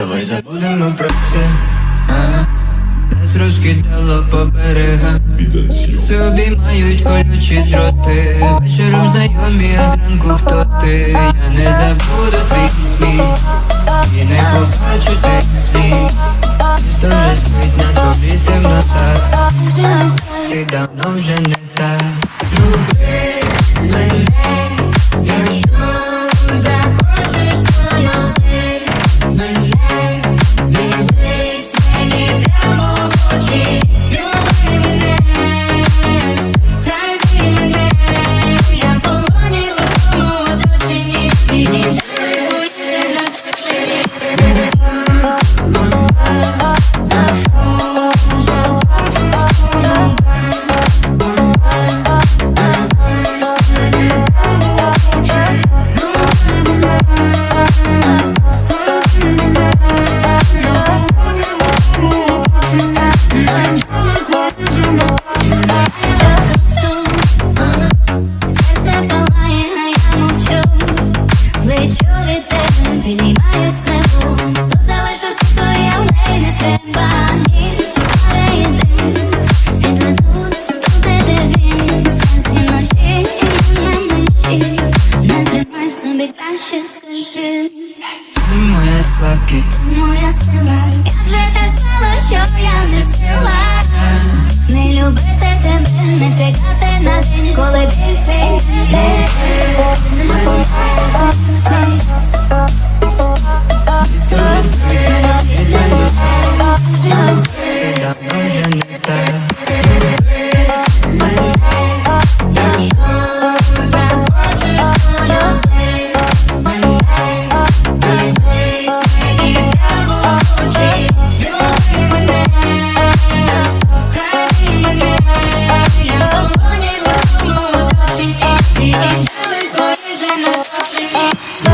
Давай забудемо про все ага. Нас розкидало по берегам Все обіймають колючі дроти. Вечором знайомі, а зранку хто ти? Я не забуду твій сміх І не побачу тих слів. Місто вже спить на тобі темнота Ти давно вже не та You. Але й не треба. Ніч, пара і дим Відвезуть туди, де він серці ночі і на мечі Не тримай в собі, краще скажи. Ти моя слабкість Моя сила, я вже так знала, що я не сила. Не любити тебе, не чекати на день, коли біль цей Uh,